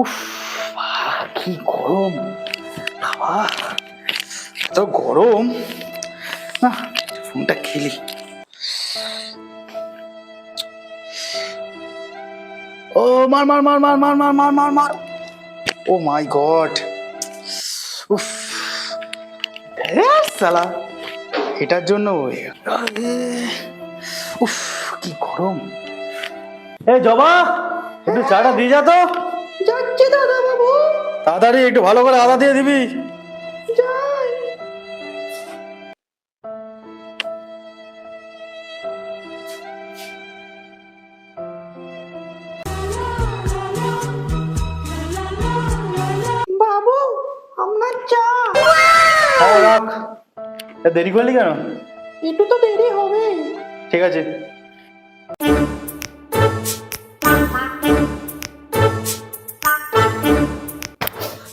উফ কি গরম। বাবা, এত গরম। না ফোনটা খেলি। ও, মার মার মার মার মার মার মার মার মার। Oh my God. উফ। সালা, এটার জন্য উফ কি গরম। এ জবা একটু চাটা দিয়ে যা তো। যাচ্ছে দাদা বাবু তাড়াতাড়ি একটু ভালো করে আদা দিয়ে দিবি। বাবু আপনার চা। রাখ। দেরি করলি কেন? একটু তো দেরি হবে ঠিক আছে।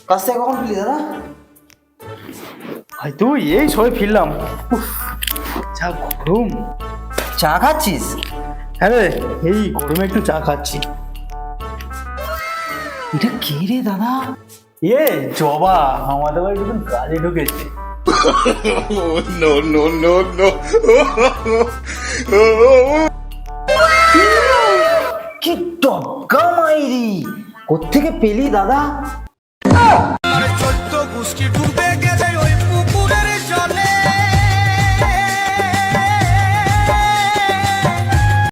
কাছ থেকে কখন ফিরলি দাদা? ভাই তুই এই সবাই ফিরলাম। যা গরম। চা খাচ্ছিস? হ্যাঁ রে এই গরমে একটু চা খাচ্ছি। এটা কে রে দাদা? এ জবা আমাদের বাড়ি কাজে ঢুকেছে। no, no, no, no. কি টপকা মাইরি কোত্থেকে পেলি দাদা ছোট্ট